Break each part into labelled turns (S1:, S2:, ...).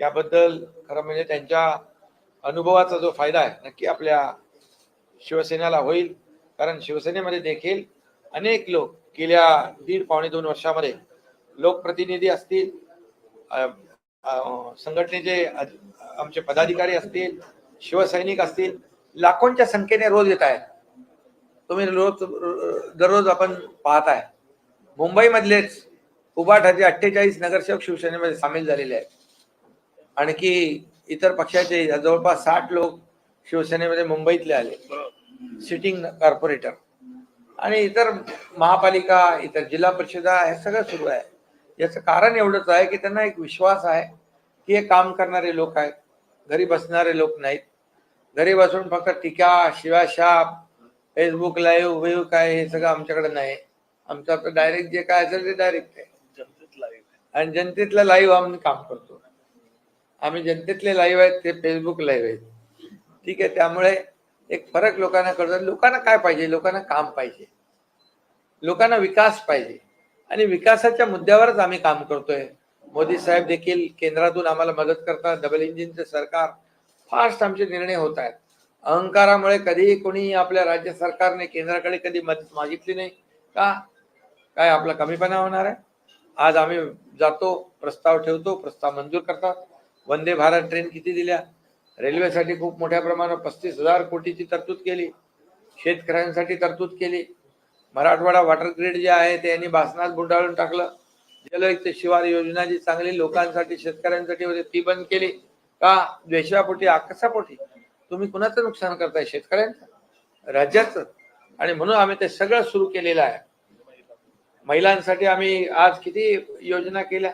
S1: याबद्दल खरं म्हणजे त्यांच्या अनुभवाचा जो फायदा आहे नक्की आपल्या शिवसेनेला होईल. कारण शिवसेनेमध्ये देखील अनेक लोक गेल्या दीड पावणे दोन वर्षामध्ये लोकप्रतिनिधी असतील संघटनेचे आमचे पदाधिकारी असतील शिवसैनिक असतील लाखोंच्या संख्येने रोज येत आहेत. तुम्ही रोज दररोज आपण पाहताय. मुंबईमधलेच उबाठाचे अठ्ठेचाळीस नगरसेवक शिवसेनेमध्ये सामील झालेले आहेत. आणखी इतर पक्षाचे जवळपास साठ लोक शिवसेनेमध्ये मुंबईतले आले. Sitting corporator. आणि इतर महापालिका इतर जिल्हा परिषदा हे सगळं सुरू आहे. याचं कारण एवढंच आहे की त्यांना एक विश्वास आहे की हे काम करणारे लोक आहेत. घरी बसणारे लोक नाहीत. घरी बसून फक्त टीका शिवाशाप फेसबुक लाईव्ह वेव्ह काय हे सगळं आमच्याकडे नाही. आमचं आपलं डायरेक्ट जे काय असेल ते डायरेक्ट आहे.
S2: जनतेत लाईव्ह
S1: आणि जनतेतलं लाईव्ह आम्ही काम करतो. आम्ही जनतेतले लाईव्ह आहेत ते फेसबुक लाईव्ह आहेत. ठीक आहे त्यामुळे एक फरक लोकांना कळतो. लोकांना काय पाहिजे? लोकांना काम पाहिजे. लोकांना विकास पाहिजे. आणि विकासाच्या मुद्द्यावरच आम्ही काम करतोय. मोदी साहेब देखील केंद्रातून आम्हाला मदत करतात. डबल इंजिनचे सरकार. फास्ट आमचे निर्णय होत आहेत. अहंकारामुळे कधीही कोणी आपल्या राज्य सरकारने केंद्राकडे कधी मदत मागितली नाही. का? काय आपला कमीपणा होणार आहे? आज आम्ही जातो प्रस्ताव ठेवतो प्रस्ताव मंजूर करतात. वंदे भारत ट्रेन किती दिल्या? रेल्वेसाठी खूप मोठ्या प्रमाणात पस्तीस हजार कोटीची तरतूद केली. शेतकऱ्यांसाठी तरतूद केली. मराठवाडा वॉटर ग्रीड जे आहे ते यांनी भासनात गुंडाळून टाकलं. जलयुक्त शिवार योजना जी चांगली लोकांसाठी शेतकऱ्यांसाठी होती ती बंद केली. का? द्वेषापोटी आकसापोटी तुम्ही कुणाचं नुकसान करताय? शेतकऱ्यांचं? राज्याचं? आणि म्हणून आम्ही ते सगळं सुरू केलेलं आहे. महिलांसाठी आम्ही आज किती योजना केल्या?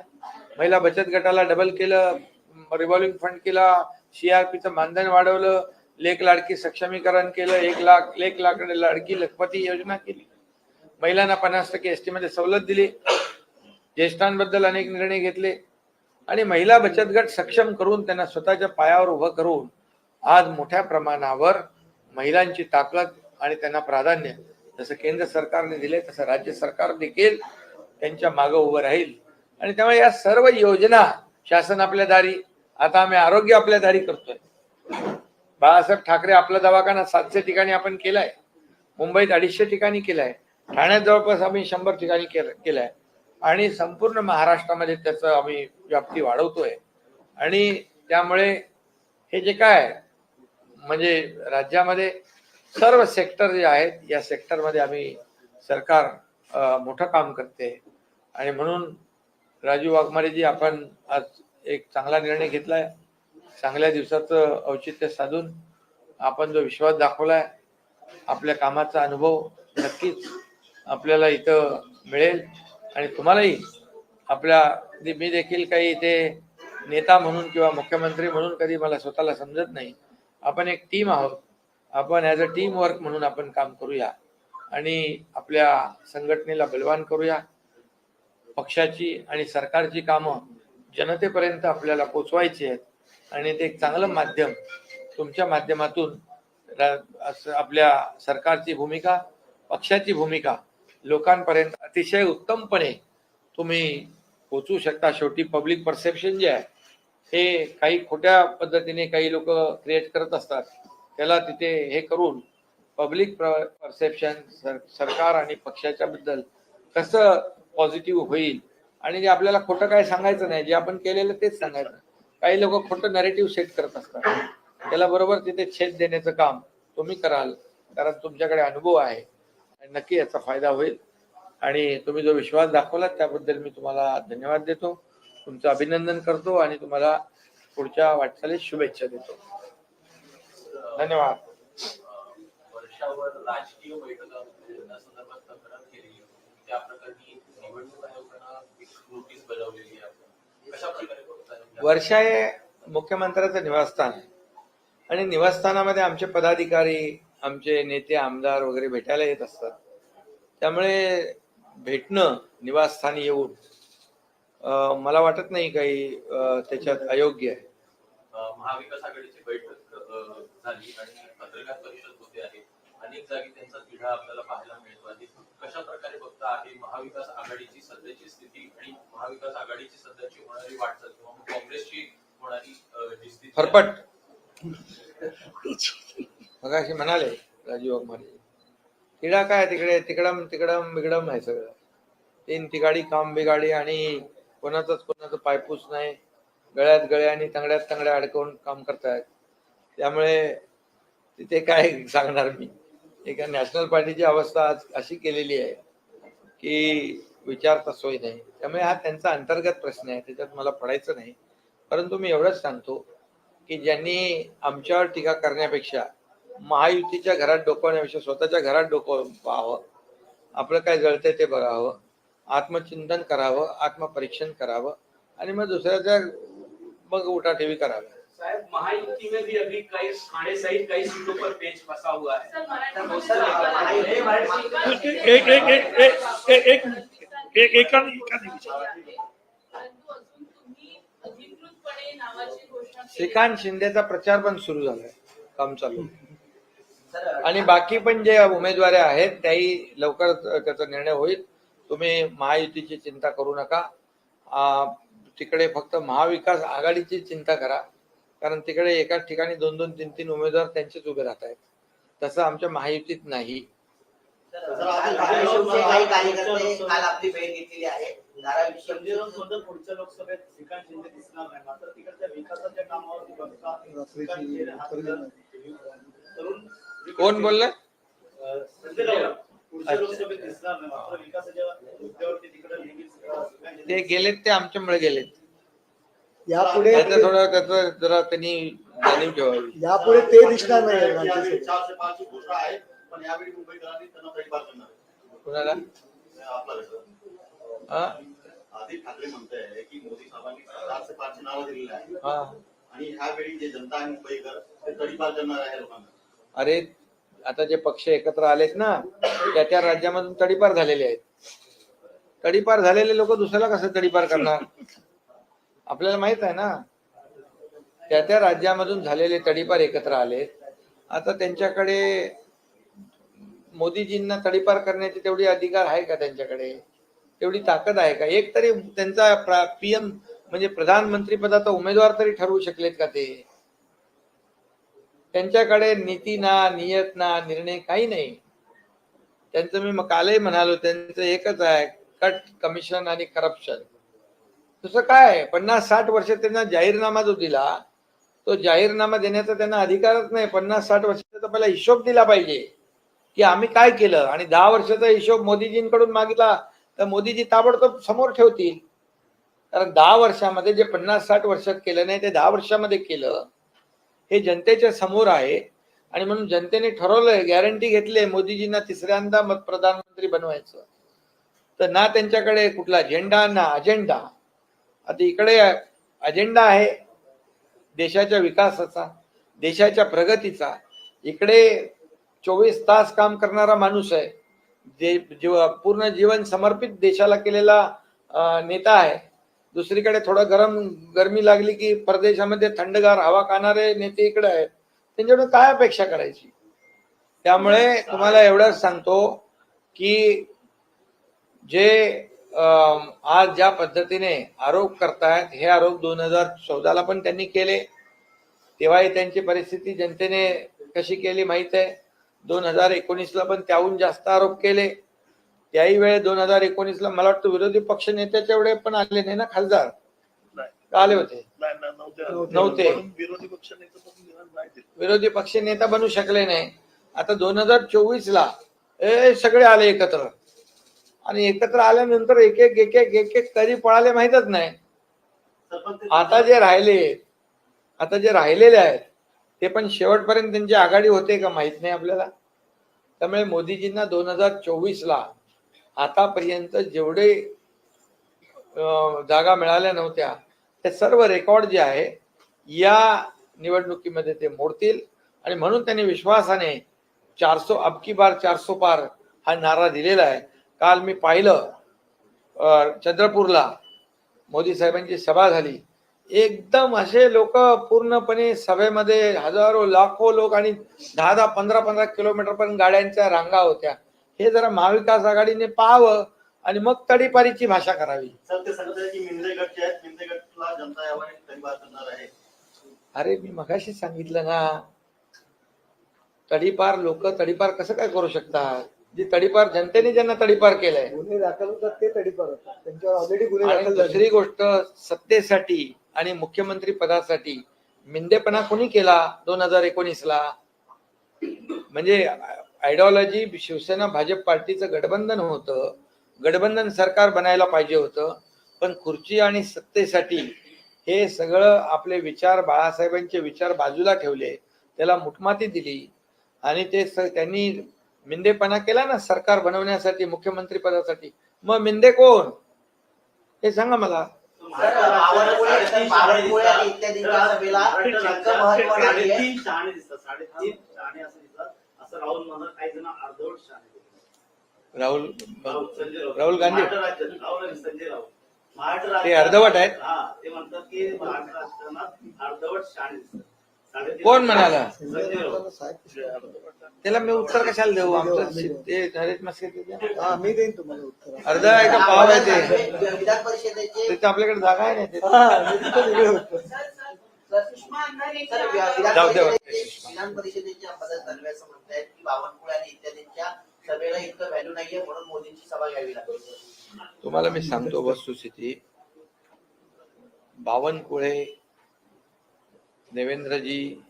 S1: महिला बचत गटाला डबल केलं. रिव्हॉल्विंग फंड केला सीआरपीचं मानधन वाढवलं लेख लाडकी सक्षमीकरण केलं एक लाख लेख लाकडे लाडकी लखपती योजना केली. महिलांना पन्नास टक्के एस टीमध्ये सवलत दिली. ज्येष्ठांबद्दल अनेक निर्णय घेतले. आणि महिला बचत गट सक्षम करून त्यांना स्वतःच्या पायावर उभं करून आज मोठ्या प्रमाणावर महिलांची ताकद आणि त्यांना प्राधान्य जसं केंद्र सरकारने दिले तसं राज्य सरकार देखील त्यांच्या मागं उभं राहील. आणि त्यामुळे या सर्व योजना शासन आपल्या दारी आता आम्ही आरोग्य आपल्या दारी करतोय. बाळासाहेब ठाकरे आपला दवाखाना सातशे ठिकाणी आपण केलाय. मुंबईत अडीचशे ठिकाणी केलाय. ठाण्यात जवळपास आम्ही शंभर ठिकाणी केलाय. आणि संपूर्ण महाराष्ट्रामध्ये त्याचं आम्ही व्याप्ती वाढवतोय. आणि त्यामुळे हे जे काय म्हणजे राज्यामध्ये सर्व सेक्टर जे आहेत या सेक्टरमध्ये आम्ही सरकार मोठं काम करते. आणि म्हणून राजू वाघमारेजी आपण आज एक चांगला निर्णय घेतलाय. चांगल्या दिवसाचं औचित्य साधून आपण जो विश्वास दाखवलाय आपल्या कामाचा अनुभव नक्कीच आपल्याला इथं मिळेल. आणि तुम्हालाही आपल्या मी देखील काही इथे नेता म्हणून किंवा मुख्यमंत्री म्हणून कधी मला स्वतःला समजत नाही. आपण एक टीम आहोत. आपण ॲज अ टीम वर्क म्हणून आपण काम करूया. आणि आपल्या संघटनेला बलवान करूया. पक्षाची आणि सरकारची कामं जनतेपर्यंत आपल्याला पोचवायचे आहेत. आणि ते एक चांगलं माध्यम तुमच्या माध्यमातून असं आपल्या सरकारची भूमिका पक्षाची भूमिका लोकांपर्यंत अतिशय उत्तमपणे तुम्ही पोचू शकता. शेवटी पब्लिक परसेप्शन जे आहे हे काही खोट्या पद्धतीने काही लोक क्रिएट करत असतात. त्याला तिथे हे करून पब्लिक परसेप्शन सर सरकार आणि पक्षाच्या बद्दल कसं पॉझिटिव्ह होईल आणि जे आपल्याला खोटं काय सांगायचं नाही जे आपण केलेलं तेच सांगायचं. काही लोक खोटं नरेटिव्ह सेट करत असतात. त्याला बरोबर तिथे छेद देण्याचं काम तुम्ही कराल कारण तुमच्याकडे अनुभव आहे. आणि नक्की याचा फायदा होईल. आणि तुम्ही जो विश्वास दाखवला त्याबद्दल मी तुम्हाला धन्यवाद देतो. तुमचं अभिनंदन करतो आणि तुम्हाला पुढच्या वाटचाली शुभेच्छा देतो. धन्यवाद.
S3: वर्षावर राजकीय
S1: वर्षा हे मुख्यमंत्र्याचं निवासस्थान आहे. आणि निवासस्थानामध्ये आमचे पदाधिकारी आमचे नेते आमदार वगैरे भेटायला येत असतात. त्यामुळे भेटणं निवासस्थानी येऊन मला वाटत नाही काही त्याच्यात अयोग्य आहे.
S3: महाविकास आघाडीची बैठक झाली आणि पत्रकार परिषद होते आहे. अनेक जागी त्यांचा तिढा आपल्याला पाहायला मिळतो. आणि कशा प्रकारे बघता आहे महाविकास आघाडीची सध्याची स्थिती आणि महाविकास आघाडीची सध्याची होणारी वाटचाल किंवा काँग्रेसची होणारी स्थिती
S1: फरफट. मग अशी म्हणाले राजीव वाघमारे तिडा काय तिकडे तिकडम तिकडम बिगडम आहे सगळं. तीन तिगाडी काम बिगाडी आणि कोणाचंच कोणाचं पायपूस नाही. गळ्यात गळ्या आणि तंगड्यात तंगड्या अडकवून काम करतायत. त्यामुळे तिथे काय सांगणार मी? एका नॅशनल पार्टीची अवस्था आज अशी केलेली आहे की विचारता सोय नाही. त्यामुळे हा त्यांचा अंतर्गत प्रश्न आहे त्याच्यात मला पडायचं नाही. परंतु मी एवढंच सांगतो की ज्यांनी आमच्यावर टीका करण्यापेक्षा महायुतीच्या घरात डोकवण्यापेक्षा स्वतःच्या घरात डोकं पाहावं आपलं काय जळतंय ते बघावं आत्मचिंतन करावं आत्मपरीक्षण करावं आणि मग दुसऱ्याच्या मग उठाठेवी कराव्या.
S2: साहब महायुति में भी अभी कई खाने सहित कई सीटों पर बेंच फंसा हुआ है
S4: एक एक एक एक
S1: श्रीकांत शिंदेचा प्रचार पण सुरू झालाय काम चालू आणि बाकी पण जे उमेदवार आहेत त्याही लवकर त्याचा निर्णय होईल तुम्ही महायुतीची चिंता करू नका तिकडे फक्त महाविकास आघाडीची चिंता करा कारण तिकडे एकाच ठिकाणी दोन दोन तीन तीन उमेदवार त्यांचेच उभे राहत आहेत. तसं आमच्या महायुतीत नाही. कोण बोलले ते गेलेत ते आमच्यामुळे गेलेत.
S5: यापुढे
S1: त्याचं थोडं त्याचं जरा त्यांनी जाणीव ठेवावी.
S5: यापुढे ते दिसणार नाही
S6: यावेळी घोषणा आहे पण यावेळी मुंबईकरांनी त्यांना तडीपार करणार आहे.
S1: कुणाला
S6: आपला कसं
S1: हा?
S6: आदित्य ठाकरे म्हणताय की मोदी साहेबांनी चारशे पाचशे नावं दिलेली आहे
S1: हा.
S6: आणि ह्यावेळी जे जनता आहे मुंबईकर ते तडीपार करणार आहे लोकांना.
S1: अरे आता जे पक्ष एकत्र आलेत ना त्या त्या राज्यामधून तडीपार झालेले आहेत. तडीपार झालेले लोक दुसऱ्याला कसं तडीपार करणार? आपल्याला माहीत आहे ना? त्या त्या राज्यामधून झालेले तडीपार एकत्र आले. आता त्यांच्याकडे मोदीजींना तडीपार करण्याचे तेवढी अधिकार आहे का त्यांच्याकडे? तेवढी ताकद आहे का? एक तरी त्यांचा पीएम म्हणजे प्रधानमंत्री पदाचा उमेदवार तरी ठरवू शकलेत का ते? त्यांच्याकडे नीती ना नियत ना निर्णय काही नाही. त्यांचं मी कालही म्हणालो त्यांचं एकच आहे कट कमिशन आणि करप्शन. तसं काय पन्नास साठ वर्ष त्यांना जाहीरनामा जो दिला तो जाहीरनामा देण्याचा त्यांना अधिकारच नाही. पन्नास साठ वर्षाचा पहिला हिशोब दिला पाहिजे की आम्ही काय केलं? आणि दहा वर्षाचा हिशोब मोदीजींकडून मागितला तर मोदीजी ताबडतोब समोर ठेवतील. कारण दहा वर्षामध्ये जे पन्नास साठ वर्षात केलं नाही ते दहा वर्षामध्ये केलं हे जनतेच्या समोर आहे. आणि म्हणून जनतेने ठरवलंय गॅरंटी घेतली मोदीजींना तिसऱ्यांदा मत प्रधानमंत्री बनवायचं. तर ना त्यांच्याकडे कुठला झेंडा ना अजेंडा. आता इकडे अजेंडा आहे देशाच्या विकासाचा देशाच्या प्रगतीचा. इकडे चोवीस तास काम करणारा माणूस आहे. जे जीव पूर्ण जीवन समर्पित देशाला केलेला नेता आहे. दुसरीकडे थोडं गरम गरमी लागली की परदेशामध्ये थंडगार हवा खाणारे नेते इकडे आहेत. त्यांच्याकडून काय अपेक्षा करायची? त्यामुळे तुम्हाला एवढंच सांगतो की जे आज ज्या पद्धतीने आरोप करतायत हे आरोप दोन हजार चौदाला पण त्यांनी केले. तेव्हाही त्यांची परिस्थिती जनतेने कशी केली माहीत आहे. दोन हजार एकोणीसला पण त्याहून जास्त आरोप केले. त्याही वेळे दोन हजार एकोणीसला मला वाटतं विरोधी पक्ष नेत्याच्या एवढे पण आले नाही ना खासदार? आले होते?
S4: नव्हते. विरोधी पक्ष नेते.
S1: विरोधी पक्ष नेता बनू शकले नाही. आता दोन हजार चोवीस ला ए सगळे आले एकत्र. आणि एकत्र आल्यानंतर एक एक एक एक एक एक कधी पळाले माहीतच नाही. आता जे राहिले आता जे राहिलेले आहेत ते पण शेवटपर्यंत त्यांची आघाडी होते का माहीत नाही आपल्याला? त्यामुळे मोदीजींना दोन हजार चोवीस ला आतापर्यंत जेवढे जागा मिळाल्या नव्हत्या ते सर्व रेकॉर्ड जे आहे या निवडणुकीमध्ये ते मोडतील. आणि म्हणून त्यांनी विश्वासाने चारसो अबकी बार चारसो पार हा नारा दिलेला आहे. काल मी पाहिलं चंद्रपूरला. मोदी साहेबांची सभा झाली. एकदम असे लोक पूर्णपणे सभेमध्ये हजारो लाखो लोक आणि दहा दहा पंधरा पंधरा किलोमीटर पर्यंत गाड्यांच्या रांगा होत्या. हे जरा महाविकास आघाडीने पाहावं आणि मग तडीपारीची भाषा करावी. अरे मी मगाशी सांगितलं ना. तडीपार लोक तडीपार कसं काय करू शकतात? जी तडीपार जनतेने ज्यांना तडीपार केलंय.
S5: गुन्हे दाखल होतात ते तडीपार होतात. त्यांच्यावर ऑलरेडी गुन्हे
S1: आणि
S5: दाखल झाले.
S1: दुसरी गोष्ट सत्तेसाठी आणि मुख्यमंत्री पदासाठी मिंदेपणा कोणी केला दोन हजार एकोणीस ला म्हणजे आयडिओलॉजी शिवसेना भाजप पार्टीचं गठबंधन होतं. गठबंधन सरकार बनायला पाहिजे होतं. पण खुर्ची आणि सत्तेसाठी हे सगळं आपले विचार बाळासाहेबांचे विचार बाजूला ठेवले. त्याला मुठमाती दिली. आणि ते स- त्यांनी मिंदेपणा केला ना सरकार बनवण्यासाठी मुख्यमंत्री पदासाठी. मग मिंदे कोण? हे सांगा मला.
S6: साडेतीन शहाणे दिसतात साडेतीन शहाणे असं दिसतात असं राहुल म्हणत काही जण अर्धवट शहाणे
S1: राहुल
S6: राहुल
S1: गांधी.
S6: राहुल संजय महाराष्ट्र
S1: ते अर्धवट आहेत?
S6: हा ते म्हणतात की महाराष्ट्र अर्धवट शहाणे दिसतात
S1: कोण म्हणाला? त्याला मी उत्तर कशाला देऊ? आमचं ते नरेश मस्के.
S5: हा मी देईन तुम्हाला उत्तर.
S1: अर्ध आहे का पाव आहे ते.
S7: विधान परिषदेचे
S1: आपल्याकडे जागा आहे
S5: हा
S7: विधान परिषदेच्या असं म्हणतायत की बावनकुळे आणि इत्यादींच्या सभेला इतकं व्हॅल्यू नाहीये म्हणून मोदींची सभा घ्यावी लागते.
S1: तुम्हाला मी सांगतो वस्तुस्थिती बावनकुळे देवेंद्रजी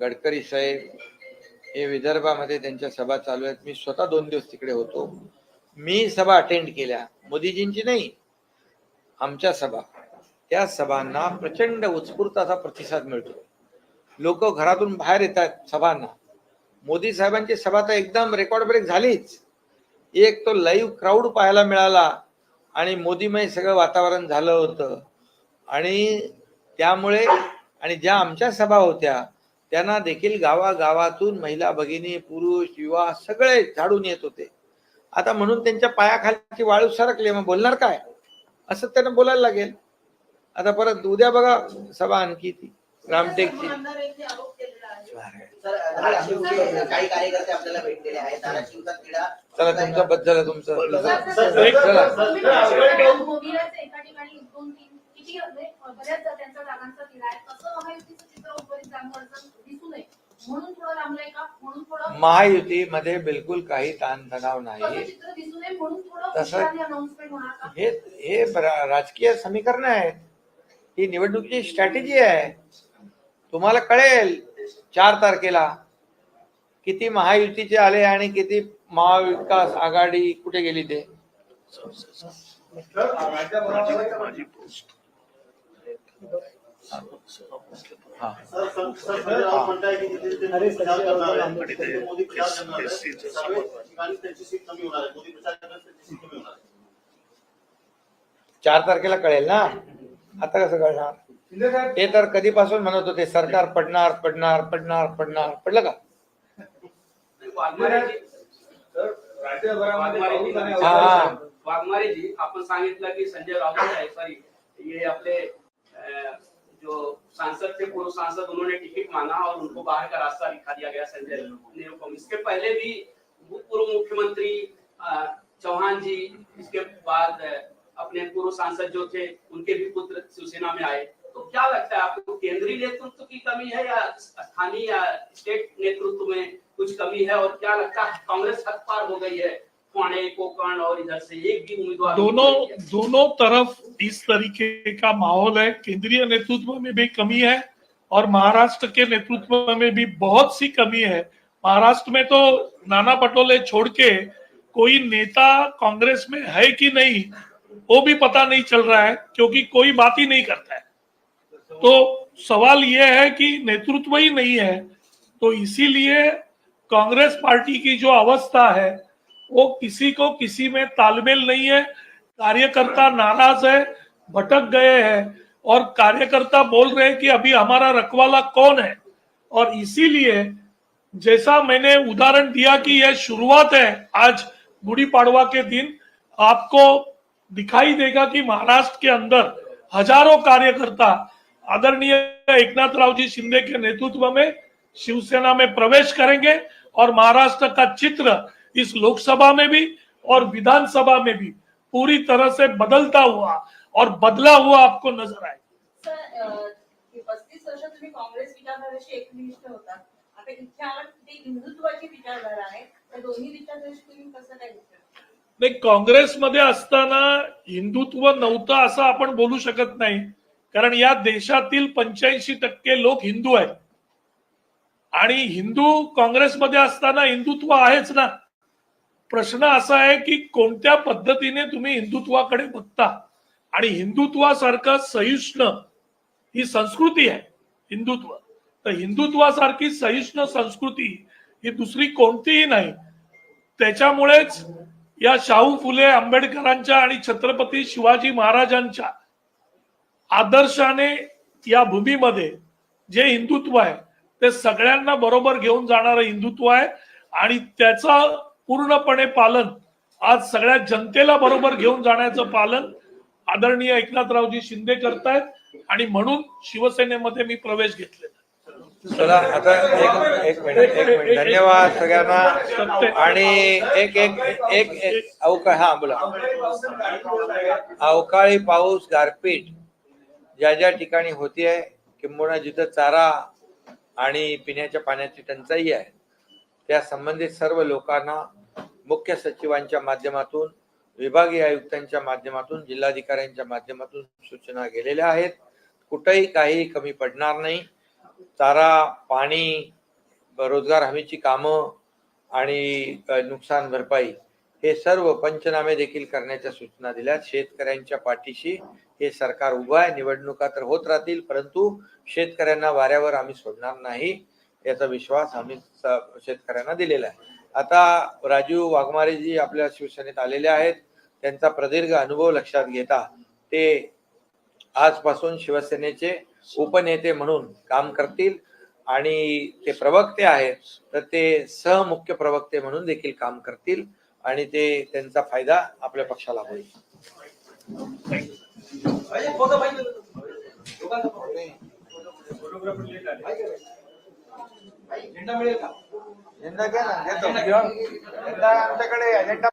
S1: गडकरी साहेब हे विदर्भामध्ये त्यांच्या सभा चालू आहेत. मी स्वतः दोन दिवस तिकडे होतो. मी सभा अटेंड केल्या. मोदीजींची नाही. आमच्या सभा. त्या सभांना प्रचंड उत्स्फूर्त असा प्रतिसाद मिळतो. लोक घरातून बाहेर येतात सभांना. मोदी साहेबांची सभा तर एकदम रेकॉर्ड ब्रेक झालीच. एक तो लाईव्ह क्राऊड पाहायला मिळाला आणि मोदीमय सगळं वातावरण झालं होतं. आणि त्यामुळे आणि ज्या आमच्या सभा होत्या त्यांना देखील गावागावातून महिला भगिनी पुरुष युवा सगळे झाडून येत होते आता म्हणून त्यांच्या पायाखालची वाळू सरकली मग बोलणार काय असं त्यांना बोलायला लागेल आता परत उद्या बघा सभा आणखी ती रामटेकची चला तुमचं बद्दल तुमचं चला.
S8: किती बऱ्याच त्यांच्या जागांचा आहे. महायुतीचं चित्र दिसू नये. म्हणून थोडं लांबलंय का? म्हणून थोडं
S1: महायुतीमध्ये बिलकुल काही ताणतणाव नाही.
S8: तसं चित्र दिसू नये? म्हणून थोडं
S1: तसं-
S8: उशिराने अनाउन्समेंट होणार का?
S1: हे हे राजकीय समीकरण आहेत. ही निवडणुकीची स्ट्रॅटेजी आहे. तुम्हाला कळेल चार तारखेला किती महायुतीचे आले आणि किती महाविकास आघाडी कुठे गेली ते. चार तारखेला कळेल ना? आता कसं कळणार? ते तर कधीपासून म्हणत होते सरकार पडणार पडणार पडणार पडणार. पडलं का?
S2: वाघमारेजी
S1: हा, हा.
S2: आपण सांगितलं की संजय राऊत आहे सॉरी अपने अ, जो सांसद थे, पूर्व सांसद, उन्होंने टिकट मांगा और उनको बाहर का रास्ता दिखा दिया गया संजय को इसके पहले भी पूर्व मुख्यमंत्री चौहान जी, इसके बाद अपने पूर्व सांसद जो थे, उनके भी पुत्र शिवसेना में आए। तो क्या लगता है आपको, केंद्रीय नेतृत्व की कमी है या स्थानीय, या स्टेट नेतृत्व में कुछ कमी है और क्या लगता है, कांग्रेस हद पार हो गई है पुणे कोकण और इधर से एक भी उम्मीदवार
S4: दोनों दोनों तरफ़ इस तरीके का माहौल है। केंद्रीय नेतृत्व में भी कमी है और महाराष्ट्र के नेतृत्व में भी बहुत सी कमी है। महाराष्ट्र में तो नाना पटोले छोड़ के कोई नेता कांग्रेस में है कि नहीं वो भी पता नहीं चल रहा है क्योंकि कोई बात ही नहीं करता है। तो सवाल यह है कि नेतृत्व ही नहीं है तो इसीलिए कांग्रेस पार्टी की जो अवस्था है वो किसी को किसी में तालमेल नहीं है, कार्यकर्ता नाराज़ है, भटक गए हैं और कार्यकर्ता बोल रहे हैं कि अभी हमारा रखवाला कौन है? और इसीलिए जैसा मैंने उदाहरण दिया कि यह शुरुआत है आज गुड़ी पाड़वा के दिन, आपको दिखाई देगा कि महाराष्ट्र के अंदर हज़ारों कार्यकर्ता आदरणीय एकनाथ राव जी शिंदे के नेतृत्व में शिवसेना में प्रवेश करेंगे और महाराष्ट्र का चित्र इस लोकसभा में भी और विधानसभा में भी पूरी तरह से बदलता हुआ और बदला हुआ आपको नजर आए
S9: वर्षात काँग्रेस
S4: नाही काँग्रेसमध्ये असताना हिंदुत्व नव्हतं असं आपण बोलू शकत नाही. कारण या देशातील पंच्याऐंशी टक्के लोक हिंदू आहेत. आणि हिंदू काँग्रेसमध्ये असताना हिंदुत्व आहेच ना. प्रश्न असा आहे की कोणत्या पद्धतीने तुम्ही हिंदुत्वाकडे बघता? आणि हिंदुत्वासारखं सहिष्ण ही संस्कृती आहे हिंदुत्व. तर हिंदुत्वासारखी सहिष्ण संस्कृती ही दुसरी कोणतीही नाही. त्याच्यामुळेच या शाहू फुले आंबेडकरांच्या आणि छत्रपती शिवाजी महाराजांच्या आदर्शाने या भूमीमध्ये जे हिंदुत्व आहे ते सगळ्यांना बरोबर घेऊन जाणारं हिंदुत्व आहे. आणि त्याचं पूर्णपणे पालन. आज सगळ्या जनतेला बरोबर घेऊन जाण्याचं पालन आदरणीय एकनाथरावजी शिंदे करतायत आणि म्हणून शिवसेनेमध्ये मी प्रवेश घेतलेला
S1: चला आता एक एक मिनिट एक मिनिट. धन्यवाद सगळ्यांना. आणि एक एक एक अवकाळ हा बोला. अवकाळी पाऊस गारपीट ज्या ज्या ठिकाणी होतीये किंबहुना जिथं चारा आणि पिण्याच्या पाण्याची टंचाई आहे त्या संबंधित सर्व लोकांना मुख्य सचिवांच्या माध्यमातून विभागीय आयुक्तांच्या माध्यमातून जिल्हाधिकाऱ्यांच्या माध्यमातून सूचना गेलेल्या आहेत. कुठेही काही कमी पडणार नाही. चारा पाणी रोजगार हमीची कामं आणि नुकसान भरपाई हे सर्व पंचनामे देखील करण्याच्या सूचना दिल्या शेतकऱ्यांच्या पाठीशी हे सरकार उभं आहे. निवडणुका तर होत राहतील परंतु शेतकऱ्यांना वाऱ्यावर आम्ही सोडणार नाही याचा विश्वास आम्ही शेतकऱ्यांना दिलेला आहे. आता राजीव वाघमारे जी आपल्या शिवसेनेत आलेले आहेत. त्यांचा प्रदीर्घ अनुभव लक्षात घेता ते आजपासून शिवसेनेचे उपनेते म्हणून काम करतील आणि ते प्रवक्ते आहेत. तर ते सहमुख्य प्रवक्ते म्हणून देखील काम करतील आणि ते त्यांचा फायदा आपल्या पक्षाला होईल. झेंडा घ्या ना घेतो झेंडा आमच्याकडे झेंडा